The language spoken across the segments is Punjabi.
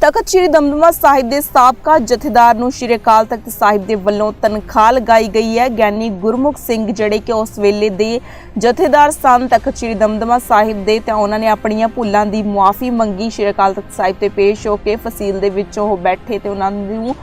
ਤਖਤ ਸ੍ਰੀ ਦਮਦਮਾ ਸਾਹਿਬ ਦੇ ਸਾਬਕਾ ਜਥੇਦਾਰ ਨੂੰ ਸ੍ਰੀ ਅਕਾਲ ਤਖਤ ਸਾਹਿਬ ਦੇ ਵੱਲੋਂ ਤਨਖਾਹ ਲਗਾਈ ਗਈ ਹੈ। ਗਿਆਨੀ ਗੁਰਮੁਖ ਸਿੰਘ ਜਿਹੜੇ ਕਿ ਉਸ ਵੇਲੇ ਦੇ ਜਥੇਦਾਰ ਸਨ, ਤਖਤ ਸ੍ਰੀ ਦਮਦਮਾ ਸਾਹਿਬ ਦੇ, ਤੇ ਉਹਨਾਂ ਨੇ ਆਪਣੀਆਂ ਭੁੱਲਾਂ ਦੀ ਮੁਆਫੀ ਮੰਗੀ। ਸ੍ਰੀ ਅਕਾਲ ਤਖਤ ਸਾਹਿਬ ਤੇ ਪੇਸ਼ ਹੋ ਕੇ ਫਸੀਲ ਦੇ ਵਿੱਚ ਉਹ ਬੈਠੇ ਤੇ ਉਹਨਾਂ ਨੂੰ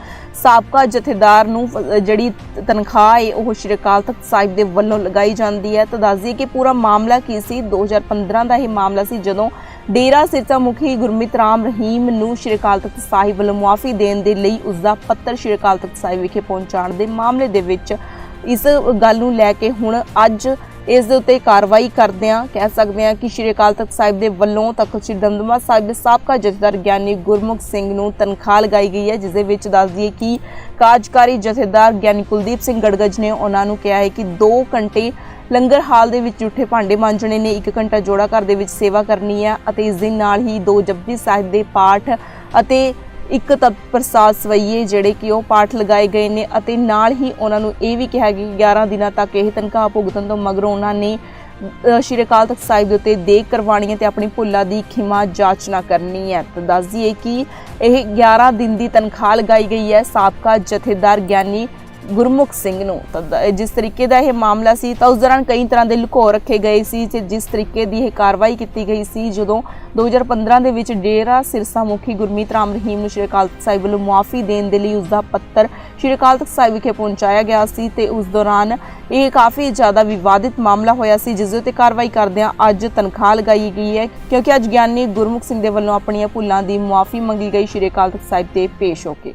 ਸਾਬਕਾ ਜਥੇਦਾਰ ਨੂੰ ਜਿਹੜੀ ਤਨਖਾਹ ਹੈ, ਉਹ ਸ਼੍ਰੀ ਅਕਾਲ ਤਖਤ ਸਾਹਿਬ ਦੇ ਵੱਲੋਂ ਲਗਾਈ ਜਾਂਦੀ ਹੈ। ਤਾਂ ਦੱਸਦੀ ਕਿ ਪੂਰਾ ਮਾਮਲਾ ਕੀ ਸੀ? 2015 ਦਾ ਇਹ ਮਾਮਲਾ ਸੀ ਜਦੋਂ ਡੇਰਾ ਸਿਰਸਾ ਮੁਖੀ ਗੁਰਮਿਤ ਰਾਮ ਰਹੀਮ ਨੂੰ ਸ਼੍ਰੀ ਅਕਾਲ ਤਖਤ ਸਾਹਿਬ ਵੱਲੋਂ ਮੁਆਫੀ ਦੇਣ ਦੇ ਲਈ ਉਸ ਦਾ ਪੱਤਰ ਸ਼੍ਰੀ ਅਕਾਲ ਤਖਤ ਸਾਹਿਬ ਵਿਖੇ ਪਹੁੰਚਾਉਣ ਦੇ ਮਾਮਲੇ ਦੇ ਵਿੱਚ ਇਸ ਗੱਲ ਨੂੰ ਲੈ ਕੇ ਹੁਣ ਅੱਜ ਇਸ ਦੇ ਉੱਤੇ ਕਾਰਵਾਈ ਕਰਦਿਆਂ ਕਹਿ ਸਕਦੇ ਹਾਂ ਕਿ ਸ਼੍ਰੀ ਅਕਾਲ ਤਖਤ ਸਾਹਿਬ ਦੇ ਵੱਲੋਂ ਤਖਤ ਸ੍ਰੀ ਦਮਦਮਾ ਸਾਹਿਬ ਦੇ ਸਾਬਕਾ ਜਥੇਦਾਰ ਗਿਆਨੀ ਗੁਰਮੁਖ ਸਿੰਘ ਨੂੰ ਤਨਖਾਹ ਲਗਾਈ ਗਈ ਹੈ ਜਿਸ ਦੇ ਵਿੱਚ ਦੱਸ ਦਈਏ ਕਿ ਕਾਰਜਕਾਰੀ ਜਥੇਦਾਰ ਗਿਆਨੀ ਕੁਲਦੀਪ ਸਿੰਘ ਗੜਗੜ ਨੇ ਉਹਨਾਂ ਨੂੰ ਕਿਹਾ ਹੈ ਕਿ 2 ਘੰਟੇ ਲੰਗਰ ਹਾਲ ਦੇ ਵਿੱਚ ਝੂਠੇ ਭਾਂਡੇ ਮਾਂਜਣੇ ਨੇ 1 ਘੰਟਾ ਜੋੜਾ ਘਰ ਦੇ ਵਿੱਚ ਸੇਵਾ ਕਰਨੀ ਹੈ ਅਤੇ ਇਸ ਦੇ ਨਾਲ ਹੀ ਦੋ ਜਪਜੀ ਸਾਹਿਬ ਦੇ ਪਾਠ ਅਤੇ ਇੱਕ ਤਪ ਪ੍ਰਸਾਦ ਸਵਈਏ ਜਿਹੜੇ ਕਿ ਉਹ ਪਾਠ ਲਗਾਏ ਗਏ ਨੇ ਅਤੇ ਨਾਲ ਹੀ ਉਹਨਾਂ ਨੂੰ ਇਹ ਵੀ ਕਿਹਾ ਗਿਆ ਕਿ 11 ਦਿਨਾਂ ਤੱਕ ਇਹ ਤਨਖਾਹ ਭੁਗਤਣ ਤੋਂ ਮਗਰੋਂ ਉਹਨਾਂ ਨੇ ਸ਼੍ਰੀ ਅਕਾਲ ਤਖਤ ਸਾਹਿਬ ਦੇ ਉੱਤੇ ਦੇਖ ਕਰਵਾਉਣੀ ਹੈ ਤੇ ਆਪਣੀ ਭੁੱਲਾਂ ਦੀ ਖਿਮਾ ਜਾਚਨਾ ਕਰਨੀ ਹੈ। ਤਾਂ ਦੱਸ ਦਈਏ ਕਿ ਇਹ 11 ਦਿਨ ਦੀ ਤਨਖਾਹ ਲਗਾਈ ਗਈ ਹੈ। ਸਾਬਕਾ ਜਥੇਦਾਰ ਗਿਆਨੀ ਗੁਰਮੁਖ ਸਿੰਘ ਨੂੰ। ਤਾਂ ਜਿਸ ਤਰੀਕੇ ਦਾ ਇਹ ਮਾਮਲਾ ਸੀ, ਤਾਂ ਉਸ ਦੌਰਾਨ ਕਈ ਤਰ੍ਹਾਂ ਦੇ ਲੁਕੋ ਰੱਖੇ ਗਏ ਸੀ, ਤੇ ਜਿਸ ਤਰੀਕੇ ਦੀ ਇਹ ਕਾਰਵਾਈ ਕੀਤੀ ਗਈ ਸੀ, ਜਦੋਂ 2015 ਦੇ ਵਿੱਚ ਡੇਰਾ ਸਿਰਸਾ ਮੁਖੀ ਗੁਰਮੀਤ ਰਾਮ ਰਹੀਮ ਨੂੰ ਸ਼੍ਰੀ ਅਕਾਲ ਤਖਤ ਸਾਹਿਬ ਵੱਲੋਂ ਮੁਆਫੀ ਦੇਣ ਦੇ ਲਈ ਉਸ ਦਾ ਪੱਤਰ ਸ਼੍ਰੀ ਅਕਾਲ ਤਖਤ ਸਾਹਿਬ ਵਿਖੇ ਪਹੁੰਚਾਇਆ ਗਿਆ ਸੀ, ਤੇ ਉਸ ਦੌਰਾਨ ਇਹ ਕਾਫੀ ਜ਼ਿਆਦਾ ਵਿਵਾਦਿਤ ਮਾਮਲਾ ਹੋਇਆ ਸੀ, ਜਿਸ ਦੇ ਉੱਤੇ ਕਾਰਵਾਈ ਕਰਦਿਆਂ ਅੱਜ ਤਨਖਾਹ ਲਗਾਈ ਗਈ ਹੈ, ਕਿਉਂਕਿ ਅੱਜ ਗਿਆਨੀ ਗੁਰਮੁਖ ਸਿੰਘ ਦੇ ਵੱਲੋਂ ਆਪਣੀਆਂ ਭੁੱਲਾਂ ਦੀ ਮੁਆਫੀ ਮੰਗੀ ਗਈ ਸ਼੍ਰੀ ਅਕਾਲ ਤਖਤ ਸਾਹਿਬ ਤੇ ਪੇਸ਼ ਹੋ ਕੇ।